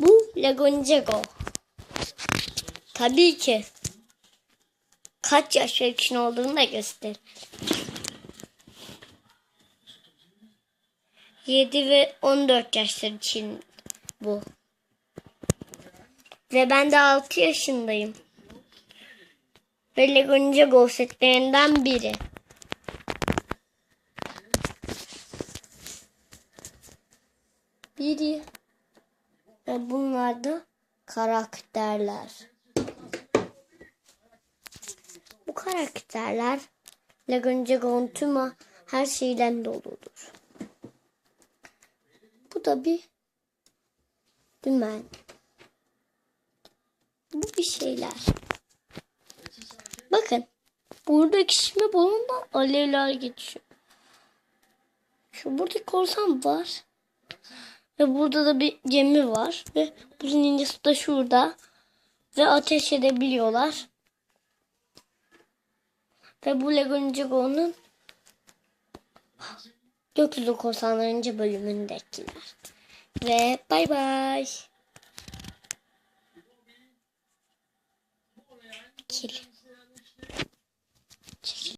Bu Lego Ninjago. Tabii ki. Kaç yaş için olduğunu da göster. 7 ve 14 yaşlar için bu. Ve ben de 6 yaşındayım. Ve Lego Ninjago setlerinden biri. Biri. Ve bunlar da karakterler. Bu karakterler Lego Ninjago'nun tüm her şeyden doludur. Bu da bir dümen. Bu bir şeyler. Bakın. Buradaki şişme balondan alevler geçiyor. Şu burada korsan var. Ve burada da bir gemi var. Ve bu ninjası da şurada. Ve ateş edebiliyorlar. Ve bu Lego Ninjago'nun Gökyüzü Korsanlarınca bölümündekiler. Ve bay bay. Kilit.